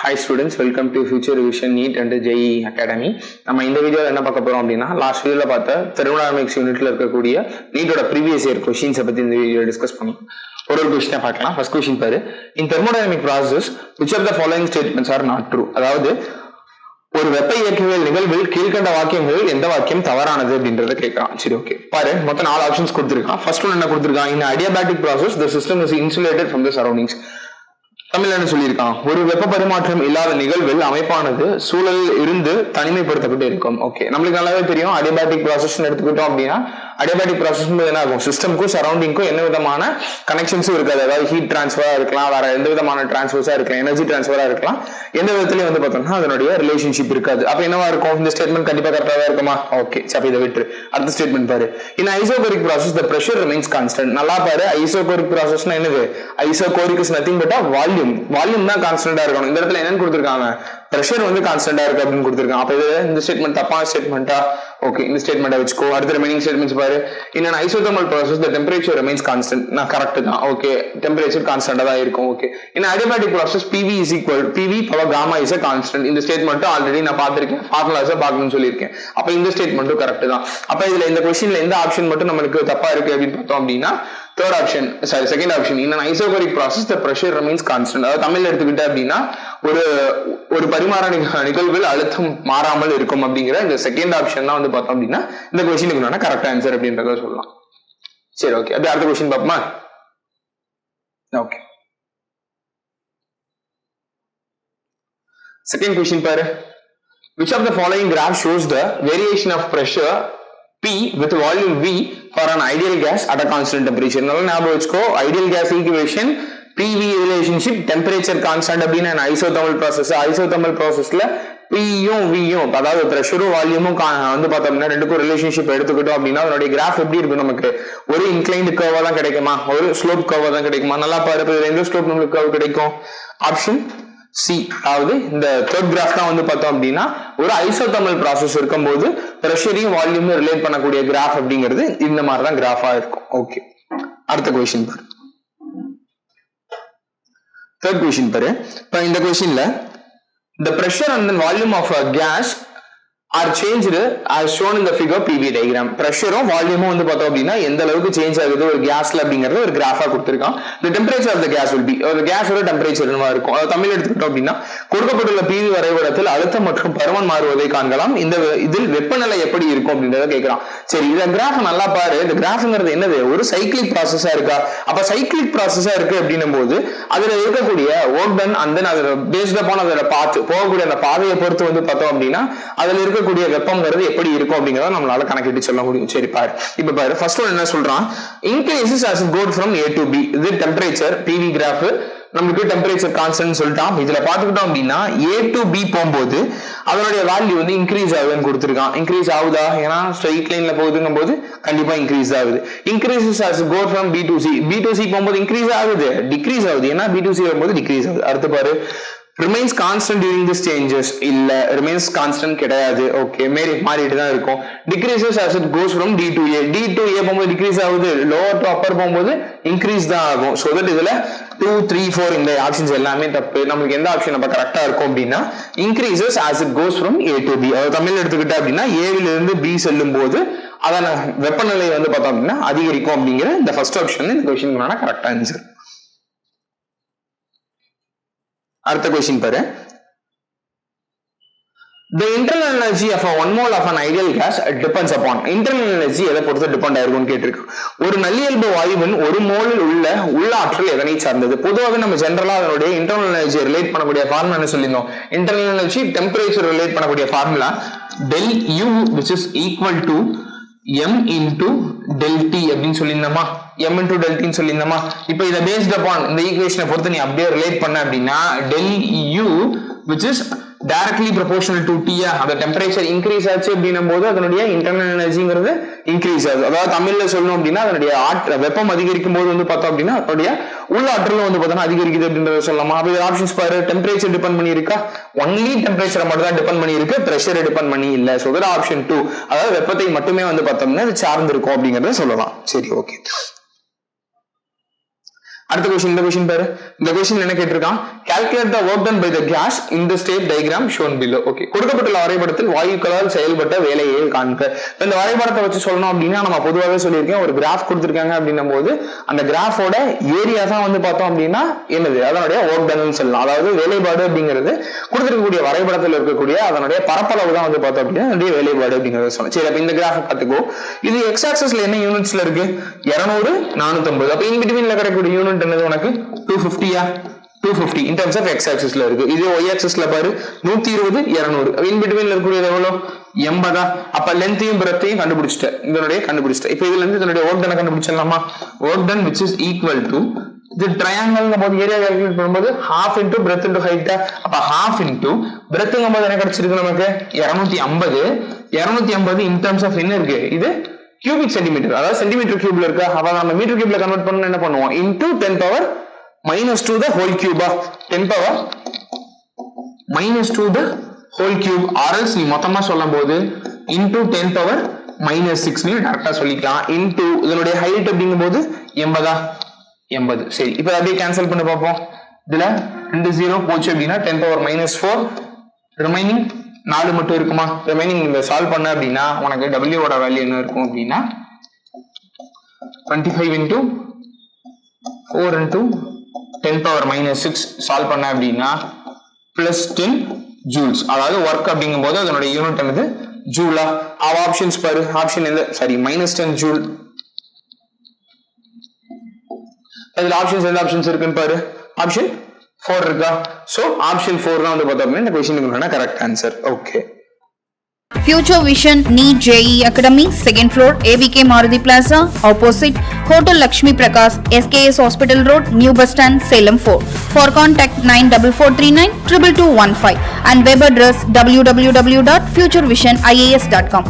Hi students welcome to future vision NEET and Jai academy நம்ம இந்த வீடியோவில் என்ன பார்க்க போறோம் அப்படின்னா லாஸ்ட் வீடியோவில் பார்த்த தெர்மோடாமிக்ஸ் யூனிட்ல இருக்கக்கூடிய நீட்டோட ப்ரீவியஸ் இயர் கொஷின்ஸை பற்றி இந்த வீடியோ டிஸ்கஸ் பண்ணலாம் ஒரு ஒரு கொஸ்டினை பார்க்கலாம். ஃபர்ஸ்ட் கொஸ்டின் பாரு. In thermodynamic process which of the following statements are not true அதாவது ஒரு வெப்ப இயக்கவியல் நிகழ்வில் கீழ்கண்ட வாக்கியங்களில் எந்த வாக்கியம் தவறானது அப்படின்றத கேட்கலாம் சரி ஓகே பாரு மொத்தம் நாலு ஆப்ஷன்ஸ் கொடுத்துருக்கான். ஃபர்ஸ்ட் ஒன் என்ன கொடுத்துருக்கான்? In adiabatic process the system is insulated from the surroundings Tamil என்ன சொல்லியிருக்கான். ஒரு வெப்ப பரிமாற்றம் இல்லாத நிகழ்வில் அமைப்பானது சூழலில் இருந்து தனிமைப்படுத்தப்பட்டு இருக்கும். ஓகே நம்மளுக்கு நல்லாவே தெரியும். அடிபாட்டிக் ப்ராசஸ் எடுத்துக்கிட்டோம் அப்படின்னா அடியாபேட்டிக் ப்ராசஸ் என்ன ஆகும் சிஸ்டம்க்கும் சரௌண்டிங்க்கும் என்ன விதமான கனெக்ஷன்ஸும் இருக்காது. அதாவது ஹீட் ட்ரான்ஸ்ஃபராக இருக்கலாம் வேற எந்த விதமான டிரான்ஸ்ஃபர்ஸா இருக்கலாம் எனர்ஜி ட்ரான்ஸ்ஃபராக இருக்கலாம். எந்த விதத்துலையும் வந்து பார்த்தோம்னா அதனுடைய ரிலேஷன்ஷிப் இருக்காது. அப்போ என்னவா இருக்கும்? இந்த ஸ்டேட்மெண்ட் கண்டிப்பாக கரெக்டாக தான் இருக்குமா? ஓகே சப்ப இதை விட்டு அடுத்த ஸ்டேட்மெண்ட் பாரு. In isochoric process the pressure remains constant நல்லா பாரு ஐசோகோரிக் ப்ராசஸ்னா என்னது? Isochoric is nothing but volume volume தான் கான்ஸ்டன்டா இருக்கணும். இந்த இடத்துல என்னன்னு கொடுத்துருக்காங்க? ப்ரெஷர் வந்து கான்ஸ்டன்டா இருக்கு அப்படின்னு கொடுத்துருக்காங்க. அப்ப இது இந்த ஸ்டேட்மெண்ட் தப்பான ஸ்டேட்மெண்ட்டா ஓகே இந்த ஸ்டேட்மெண்ட்டை வச்சுக்கோ. அடுத்த ரிமைனிங் ஸ்டேட்மெண்ட்ஸ் பாரு. இன்னும் an process the temperature remains constant நான் கரெக்ட் தான். ஓகே டெம்பரேச்சர் கான்ஸ்டன்டா தான் இருக்கும். ஓகே இன்னும் adiabatic process PV is equal PV power gamma is a constant இந்த ஸ்டேட்மெண்ட்டும் ஆல்ரெடி நான் பார்த்திருக்கேன். ஃபார்முலாஸை பார்க்கணும்னு சொல்லியிருக்கேன். அப்ப இந்த ஸ்டேட்மெண்ட்டும் கரெக்ட் தான். அப்ப இதுல இந்த கொஸ்டின்ல எந்த ஆப்ஷன் மட்டும் நம்மளுக்கு தப்பா இருக்கு அப்படின்னு பார்த்தோம் அப்படின்னா third option sorry second option இன்னும் isochoric process the pressure remains constant அதாவது தமிழ் எடுத்துக்கிட்டேன் அப்படின்னா ஒரு ஒரு பரிமாற நிகழ்வில் அழுத்தம் மாறாமல் இருக்கும் அப்படிங்கிற இந்த செகண்ட் ஆப்ஷன் தான் வந்து பார்த்தோம் அப்படின்னா இந்த கொஸ்டினுக்கு கரெக்ட் ஆன்சர் அப்படின்றத சொல்லலாம். சரி ஓகே அப்படியே அடுத்த கொஸ்டின் பார்ப்போமா? ஓகே செகண்ட் கொஸ்டின் பாரு. Which of the following graph shows the variation of pressure P with volume V for an ideal gas at a constant temperature? நல்லா ஞாபகம் வச்சுக்கோ. Ideal gas equation PV relationship temperature constant அப்படின்னு isothermal process ஐசோதமல் ப்ராசஸ்ல பியும் வியும் அதாவது ப்ரெஷரும் வால்யூமும் வந்து பார்த்தோம்னா ரெண்டுக்கும் ரிலேஷன்ஷிப் எடுத்துக்கிட்டோம் அப்படின்னா அதனுடைய கிராஃப் எப்படி இருக்கும் நமக்கு? ஒரு இன்க்ளைண்ட் கர்வா தான் கிடைக்குமா? ஒரு ஸ்லோப் கர்வா தான் கிடைக்குமா? நல்லா பாருப்பது ரெண்டு எந்த ஸ்லோப் நம்மளுக்கு கவர் கிடைக்கும்? ஆப்ஷன் சி அதாவது இந்த தேர்ட் கிராஃப் தான் வந்து பார்த்தோம் அப்படின்னா ஒரு ஐசோதமல் ப்ராசஸ் இருக்கும்போது ப்ரெஷரையும் வால்யூமும் ரிலேட் பண்ணக்கூடிய கிராஃப் அப்படிங்கிறது இந்த மாதிரி தான் கிராஃபா இருக்கும். ஓகே அடுத்த கொஸ்டின் பாரு. தேர்ட் கொஸ்டின் பாரு. இப்போ இந்த கொஸ்டின்ல the pressure and volume of gas are gas are shown இந்த ஃபிகர் பிவி the ப்ரெஷரும் வால்யூமும் வந்து பார்த்தோம் அப்படின்னா எந்த அளவுக்கு சேஞ்ச் ஆகுது ஒரு கேஸ்ல அப்படிங்கறது ஒரு கிராஃபா கொடுத்துருக்கான். இந்த temperature of the gas will be ஒரு கேஸோட டெம்பரேச்சர் என்னவா இருக்கும்? தமிழ் எடுத்துக்கிட்டோம் அப்படின்னா கொடுக்கப்பட்டுள்ள பிவி வரைபடத்தில் அழுத்தம் மற்றும் பருமன் மாறுவதை காண்கலாம். இந்த இதில் வெப்பநிலை எப்படி இருக்கும் அப்படின்றத கேட்கலாம். சரி இந்த கிராஃப் நல்லா பாரு. இந்த கிராஃப்ங்கிறது என்னது? ஒரு சைக்கிளிக் ப்ராசஸா இருக்கா? அப்ப சைக்கிளிக் ப்ராசஸா இருக்கு அப்படின்னும் போது அதுல இருக்கக்கூடிய ஒர்க் டன் அண்ட் தென் அதுல பேஸ்ட் அப்பான் அதோட பாத்து போகக்கூடிய அந்த பாதையை பொறுத்து வந்து பார்த்தோம் அப்படின்னா அதுல இருக்கக்கூடிய வெப்பம்ங்கிறது எப்படி இருக்கும் அப்படிங்கறத நம்மளால கணக்கிட்டு சொல்ல முடியும். சரி பாரு. இப்ப பாரு. ஃபர்ஸ்ட் ஒன் என்ன சொல்றான்? Increases as goes from A to B இது டெம்பரேச்சர் பிவி கிராஃப் நமக்கு டெம்பரேச்சர் கான்ஸ்டன்ட் சொல்லிட்டான். இதுல பாத்துக்கிட்டோம் அப்படின்னா ஏ டு பி போகும்போது அதனுடைய வேல்யூ வந்து இன்க்ரீஸ் ஆகுதுன்னு கொடுத்துருக்கான். இன்க்ரீஸ் ஆகுதா? ஏன்னா ஸ்ட்ரைட் லைன்ல போகுதுங்கும் போது கண்டிப்பா இன்க்ரீஸ் ஆகுது. Increases as go from B to C B to C போகும்போது இன்க்ரீஸ் ஆகுது. டிக்ரீஸ் ஆகுது. ஏன்னா பி டு சி வரும்போது டிக்ரீஸ் ஆகுது. அடுத்து பாரு. Remains constant during this changes இல்ல ரிமைன்ஸ் கான்ஸ்டன்ட் கிடையாது. ஓகே மாரி மாறிட்டு தான் இருக்கும். Decreases as it goes from D to A D to A போகும்போது டிக்ரீஸ் ஆகுது. லோவர் டு அப்பர் போகும்போது இன்க்ரீஸ் தான் ஆகும். ஸோ தட் இதுல டூ த்ரீ ஃபோர் இந்த ஆப்ஷன்ஸ் எல்லாமே தப்பு நமக்கு எந்த ஆப்ஷன் நம்ம கரெக்டா இருக்கும் அப்படின்னா increases as it goes from A to B அதாவது தமிழ் எடுத்துக்கிட்டா அப்படின்னா ஏவில இருந்து பி செல்லும் போது அதான வெப்பநிலை வந்து பார்த்தோம் அப்படின்னா அதிகரிக்கும் அப்படிங்கிற இந்த ஃபர்ஸ்ட் ஆப்ஷன் இந்த கொஸ்டின் கரெக்ட் ஆன்சர் அடுத்த கொஸ்டின் பாரு. The internal energy of one mole of an ideal gas depends upon internal energy எதை பொறுத்து டிபெண்ட் ஆயிருக்கும்னு கேட்டிருக்கு. ஒரு நல்லியல்பு வாயுவின் ஒரு மோலில் உள்ள உள்ளாற்றல் எதனை சார்ந்தது? பொதுவாக நம்ம ஜென்ரலா அதனுடைய இன்டர்னல் எனர்ஜி ரிலேட் பண்ணக்கூடிய ஃபார்முலா என்ன சொல்லியிருந்தோம். இன்டர்னல் எனர்ஜி டெம்பரேச்சர் ரிலேட் பண்ணக்கூடிய formula del U which is equal to M into del T அப்படின்னு சொல்லியிருந்தோமா? M into டெல்டின்னு சொல்லியிருந்தோமா? இப்போ இதை பேஸ்ட் அப்பான் இந்த ஈக்குவேஷனை பொறுத்து நீ அப்படியே ரிலேட் பண்ண அப்படின்னா del U which is directly proportional to டீயா அந்த டெம்பரேச்சர் இன்க்ரீஸ் ஆச்சு அப்படின்னும் போது அதனுடைய இன்டர்னல் எனர்ஜிங்கிறது இன்க்ரீஸ் ஆகுது. அதாவது தமிழ்ல சொல்லணும் அப்படின்னா அதனுடைய ஆட் வெப்பம் அதிகரிக்கும் போது வந்து பார்த்தோம் அப்படின்னா அதனுடைய உள்ள ஆற்றலும் வந்து பார்த்தோம்னா அதிகரிக்குது அப்படின்றத சொல்லலாமா? அப்போ ஆப்ஷன்ஸ் பாரு டெம்பரேச்சர் டிபெண்ட் பண்ணியிருக்கா? ஒன்லி டெம்பரேச்சரை மட்டும் தான் டிபெண்ட் பண்ணியிருக்கு ப்ரெஷர் டிபெண்ட் பண்ணி இல்லை. ஸோ ஆப்ஷன் டூ அதாவது வெப்பத்தை மட்டுமே வந்து பார்த்தோம்னா இது சார்ந்து இருக்கும் அப்படிங்கறத சொல்லலாம். சரி ஓகே அடுத்த கொஸ்டின் இந்த கொஸ்டின் பாரு. இந்த கொஸ்டின் என்ன கேட்டிருக்கான்? Calculate the work done by the gas இந்த state diagram shown below okay கொடுக்கப்பட்டுள்ள வரைபடத்தில் வாயுக்களால் செயல்பட்ட வேலையை காண்க. இந்த வரைபடத்தை வச்சு சொல்லணும் அப்படின்னா நம்ம பொதுவாகவே சொல்லியிருக்கேன் ஒரு கிராஃப் கொடுத்துருக்காங்க அப்படின்னும் போது அந்த கிராஃபோட ஏரியா தான் வந்து பார்த்தோம் அப்படின்னா என்னது? அதனுடைய ஒர்க் டன் சொல்லலாம். அதாவது வேலைப்பாடு அப்படிங்கிறது கொடுத்துருக்கக்கூடிய வரைபடத்தில் இருக்கக்கூடிய அதனுடைய பரப்பளவு தான் வந்து பார்த்தோம் அப்படின்னா அதனுடைய வேலைப்பாடு அப்படிங்கிறத சொல்லலாம். சரி அப்போ இந்த கிராஃப் பார்த்துக்கோ. இது எக்ஸ் ஆக்சஸ்ல என்ன யூனிட்ஸ்ல இருக்கு? இருநூறு நானூத்தம்பது. அப்ப இன் பிட்வீன்ல கிடைக்கக்கூடிய யூனிட் என்னது உனக்கு two ஃபிஃப்டியா two fifty in terms of X ஆக்சிஸ்ல இருக்கு. இது ஒய் ஆக்சிஸ்ல பாரு நூத்தி இருபது இருநூறு. இன் பிட்வீன்ல இருக்கக்கூடியது எவ்வளவு எண்பதா? அப்ப லென்த்தையும் பிரத்தையும் கண்டுபிடிச்சிட்டேன். இதனுடைய கண்டுபிடிச்சிட்டேன். இப்போ இதுல இருந்து இதனுடைய ஒர்க் டனை கண்டுபிடிச்சிடலாமா? Work done which is equal to இது ட்ரையாங்கல் போது ஏரியா கால்குலேட் பண்ணும்போது ஹாஃப் இன்டூ பிரெத் இன்டூ ஹைட்டா அப்ப ஹாஃப் இன்டூ பிரெத்துங்கும் போது என்ன கிடைச்சிருக்கு நமக்கு? இருநூத்தி ஐம்பது. இருநூத்தி ஐம்பது இன் டர்ம்ஸ் ஆஃப் என்ன இருக்கு? இது கியூபிக் சென்டிமீட்டர் அதாவது சென்டிமீட்டர் கியூப்ல இருக்க அவ நம்ம மீட்டர் கியூப்ல கன்வெர்ட் பண்ணணும் என்ன பண்ணுவோம்? Into ten power minus two the whole Cuba ten power minus two the whole cube or else நீ மொத்தமா சொல்லும் போது into ten power minus six நீ டேரக்டா சொல்லிக்கலாம். இன்டூ இதனுடைய ஹைட் அப்படிங்கும் போது எண்பதா? எண்பது. சரி இப்போ அப்படியே கேன்சல் பண்ணி பார்ப்போம். இதுல ரெண்டு ஜீரோ போச்சு அப்படின்னா ten power minus four remaining நாலு மட்டும் இருக்குமா? ரிமைனிங் இந்த சால்வ் பண்ண அப்படின்னா உனக்கு டபிள்யூவோட வேல்யூ என்ன இருக்கும் அப்படின்னா twenty five into four into ten power minus six solve பண்ண அப்படின்னா பிளஸ் டென் ஜூல்ஸ் அதாவது ஒர்க் அப்படிங்கும் போது அதனுடைய யூனிட் என்னது? ஜூலா அவ ஆப்ஷன்ஸ் பாரு. ஆப்ஷன் எந்த? சாரி மைனஸ் டென் ஜூல் இதுல ஆப்ஷன்ஸ் எந்த ஆப்ஷன்ஸ் இருக்குன்னு பாரு. ஆப்ஷன் ஃபோர் இருக்கா சோ ஆப்ஷன் ஃபோர் தான் வந்து பார்த்தோம்னா இந்த கொஸ்டினுக்கு correct answer okay Future Vision NEET JE Academy, second floor, ABK Maruti Plaza, opposite Hotel Lakshmi Prakash, SKS Hospital Road, New Bus Stand, Salem 4. For contact 94439 22215 and web address www.futurevision.ias.com.